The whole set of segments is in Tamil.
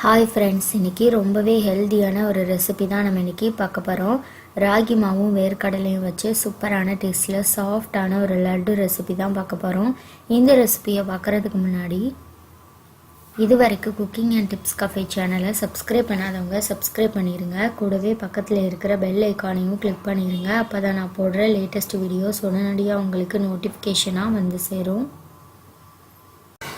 ஹாய் ஃப்ரெண்ட்ஸ் இன்றைக்கி ரொம்பவே ஹெல்த்தியான ஒரு ரெசிபி தான் நம்ம இன்றைக்கி பார்க்க போகிறோம் ராகி மாவும் வேர்க்கடலையும் வச்சு சூப்பரான டேஸ்டில் சாஃப்டான ஒரு லட்டு ரெசிபி தான் பார்க்க போகிறோம் இந்த ரெசிபியை பார்க்குறதுக்கு முன்னாடி இது வரைக்கும் குக்கிங் அண்ட் டிப்ஸ் கஃபே சேனலை சப்ஸ்கிரைப் பண்ணாதவங்க சப்ஸ்கிரைப் பண்ணிடுங்க கூடவே பக்கத்தில் இருக்கிற பெல் ஐக்கானையும் கிளிக் பண்ணிடுங்க அப்போ தான் நான் போடுற லேட்டஸ்ட் வீடியோஸ் உடனடியாக உங்களுக்கு நோட்டிஃபிகேஷனாக வந்து சேரும்.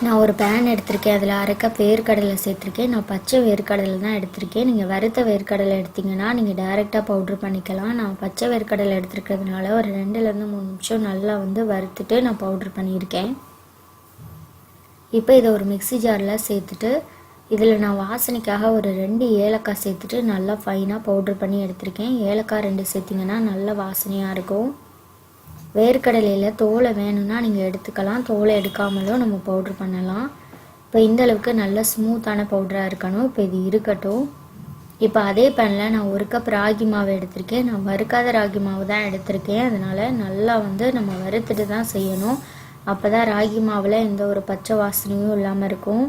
நான் ஒரு பேன் எடுத்திருக்கேன் அதில் அரை கப் வேர்க்கடலை சேர்த்துருக்கேன். நான் பச்சை வேர்க்கடலை தான் எடுத்திருக்கேன். நீங்கள் வறுத்த வேர்க்கடலை எடுத்தீங்கன்னா நீங்கள் டைரெக்டாக பவுட்ரு பண்ணிக்கலாம். நான் பச்சை வேர்க்கடலை எடுத்துருக்கிறதுனால ஒரு ரெண்டுலேருந்து மூணு நிமிஷம் நல்லா வந்து வறுத்துட்டு நான் பவுட்ரு பண்ணியிருக்கேன். இப்போ இதை ஒரு மிக்ஸி ஜாரில் சேர்த்துட்டு இதில் நான் வாசனைக்காக ஒரு ரெண்டு ஏலக்காய் சேர்த்துட்டு நல்லா ஃபைனாக பவுட்ரு பண்ணி எடுத்திருக்கேன். ஏலக்காய் ரெண்டு சேர்த்திங்கன்னா நல்ல வாசனையாக இருக்கும். வேர்க்கடலையில் தோலை வேணும்னா நீங்கள் எடுத்துக்கலாம். தோலை எடுக்காமலும் நம்ம பவுட்ரு பண்ணலாம். இப்போ இந்த அளவுக்கு நல்ல ஸ்மூத்தான பவுடராக இருக்கணும். இப்போ இது இருக்கட்டும். இப்போ அதே பேனில் நான் ஒரு கப் ராகி மாவு எடுத்திருக்கேன். நான் வறுக்காத ராகி மாவு தான் எடுத்திருக்கேன். அதனால் நல்லா வந்து நம்ம வறுத்துட்டு தான் செய்யணும். அப்போ தான் ராகி மாவில் எந்த ஒரு பச்சை வாசனையும் இல்லாமல் இருக்கும்.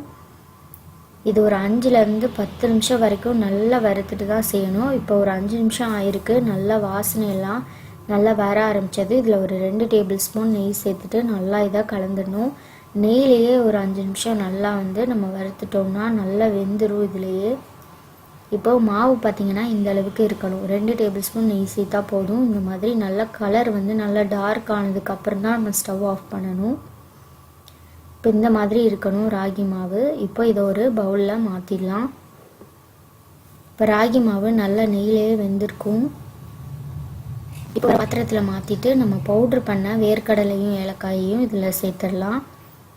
இது ஒரு அஞ்சுலேருந்து பத்து நிமிஷம் வரைக்கும் நல்லா வறுத்துட்டு தான் செய்யணும். இப்போ ஒரு அஞ்சு நிமிஷம் ஆயிருக்கு. நல்லா வாசனை எல்லாம் நல்லா வர ஆரம்பித்தது இதில் ஒரு ரெண்டு டேபிள் ஸ்பூன் நெய் சேர்த்துட்டு நல்லா இதாக கலந்துடணும். நெய்லேயே ஒரு அஞ்சு நிமிஷம் நல்லா வந்து நம்ம வறுத்துட்டோம்னா நல்லா வெந்துடும் இதுலேயே. இப்போ மாவு பார்த்திங்கன்னா இந்த அளவுக்கு இருக்கணும். ரெண்டு டேபிள் ஸ்பூன் நெய் சேர்த்தா போதும். இந்த மாதிரி நல்ல கலர் வந்து நல்லா டார்க் ஆனதுக்கப்புறம் தான் நம்ம ஸ்டவ் ஆஃப் பண்ணணும். இப்போ இந்த மாதிரி இருக்கணும் ராகி மாவு. இப்போ இதை ஒரு பவுலில் மாற்றிடலாம் இப்போ ராகி மாவு நல்லா நெய்லேயே வெந்திருக்கும். இப்போ ஒரு பாத்திரத்தில் மாற்றிட்டு நம்ம பவுட்ரு பண்ண வேர்க்கடலையும் ஏலக்காயையும் இதில் சேர்த்துடலாம்.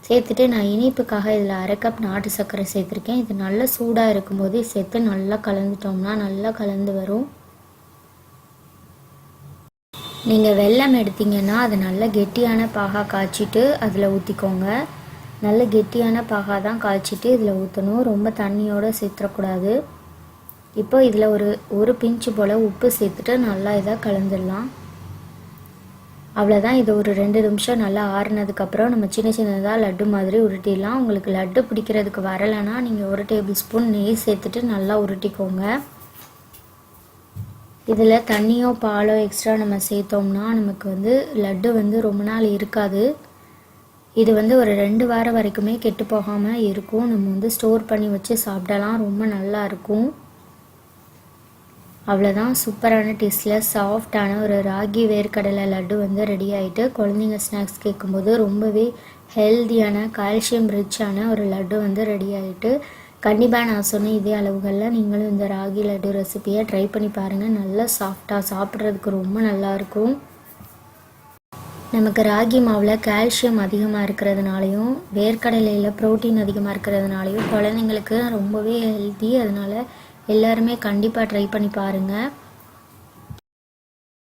சேர்த்துட்டு நான் இனிப்புக்காக இதில் அரை கப் நாட்டு சர்க்கரை சேர்த்துருக்கேன். இது நல்லா சூடாக இருக்கும்போதே சேர்த்து நல்லா கலந்துட்டோம்னா நல்லா கலந்து வரும். நீங்கள் வெல்லம் எடுத்தீங்கன்னா அதை நல்லா கெட்டியான பாகா காய்ச்சிட்டு அதில் ஊற்றிக்கோங்க நல்ல கெட்டியான பாகா தான் காய்ச்சிட்டு இதில் ஊற்றணும் ரொம்ப தண்ணியோடு சேர்த்துடக்கூடாது. இப்போ இதில் ஒரு ஒரு பிஞ்சு போல் உப்பு சேர்த்துட்டு நல்லா இதாக கலந்துடலாம். அவ்வளோதான் இது ஒரு ரெண்டு நிமிஷம் நல்லா ஆறுனதுக்கப்புறம் நம்ம சின்ன சின்னதாக லட்டு மாதிரி உருட்டிடலாம். உங்களுக்கு லட்டு பிடிக்கிறதுக்கு வரலைன்னா நீங்கள் ஒரு டேபிள் ஸ்பூன் நெய் சேர்த்துட்டு நல்லா உருட்டிக்கோங்க. இதில் தண்ணியோ பாலோ எக்ஸ்ட்ரா நம்ம சேர்த்தோம்னா நமக்கு வந்து லட்டு வந்து ரொம்ப நாள் இருக்காது. இது வந்து ஒரு ரெண்டு வாரம் வரைக்குமே கெட்டு போகாமல் இருக்கும். நம்ம வந்து ஸ்டோர் பண்ணி வச்சு சாப்பிடலாம். ரொம்ப நல்லா இருக்கும். அவ்வளோதான் சூப்பரான டேஸ்ட்டில் சாஃப்டான ஒரு ராகி வேர்க்கடலை லட்டு வந்து ரெடி ஆகிட்டு குழந்தைங்க ஸ்நாக்ஸ் கேட்கும்போது ரொம்பவே ஹெல்த்தியான கால்சியம் ரிச்சான ஒரு லட்டு வந்து ரெடி ஆகிட்டு கண்டிப்பாக நான் சொன்ன இதே அளவுகளில் நீங்களும் இந்த ராகி லட்டு ரெசிப்பியை ட்ரை பண்ணி பாருங்கள் நல்லா சாஃப்டாக சாப்பிட்றதுக்கு ரொம்ப நல்லாயிருக்கும் நமக்கு ராகி மாவில் கால்சியம் அதிகமாக இருக்கிறதுனாலையும் வேர்க்கடலையில் ப்ரோட்டீன் அதிகமாக இருக்கிறதுனாலையும் குழந்தைங்களுக்கு ரொம்பவே ஹெல்த்தி அதனால் எல்லாருமே கண்டிப்பாக ட்ரை பண்ணி பாருங்கள்